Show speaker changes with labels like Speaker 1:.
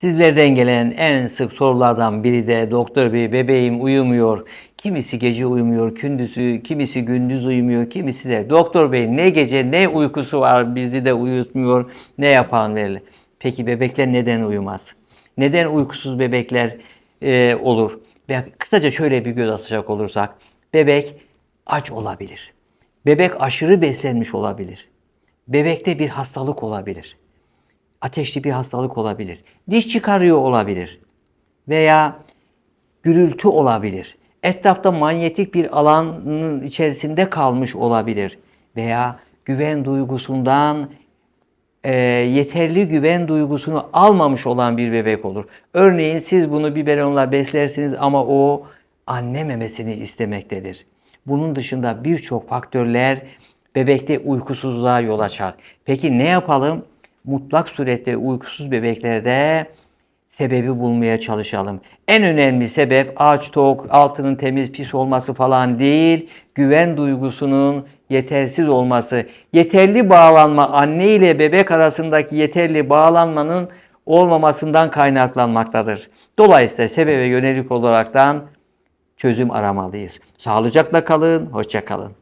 Speaker 1: Sizlerden gelen en sık sorulardan biri de doktor bey bebeğim uyumuyor. Kimisi gece uyumuyor, gündüzü, kimisi gündüz uyumuyor, kimisi de doktor bey ne gece ne uykusu var bizi de uyutmuyor. Ne yapalım verelim. Peki bebekler neden uyumaz? Neden uykusuz bebekler e, olur? Ve kısaca şöyle bir göz atacak olursak bebek aç olabilir. Bebek aşırı beslenmiş olabilir. Bebekte bir hastalık olabilir ateşli bir hastalık olabilir. Diş çıkarıyor olabilir. Veya gürültü olabilir. Etrafta manyetik bir alanın içerisinde kalmış olabilir. Veya güven duygusundan e, yeterli güven duygusunu almamış olan bir bebek olur. Örneğin siz bunu biberonla beslersiniz ama o anne memesini istemektedir. Bunun dışında birçok faktörler bebekte uykusuzluğa yol açar. Peki ne yapalım? Mutlak surette uykusuz bebeklerde sebebi bulmaya çalışalım. En önemli sebep aç tok, altının temiz pis olması falan değil, güven duygusunun yetersiz olması. Yeterli bağlanma anne ile bebek arasındaki yeterli bağlanmanın olmamasından kaynaklanmaktadır. Dolayısıyla sebebe yönelik olaraktan çözüm aramalıyız. Sağlıcakla kalın, hoşça kalın.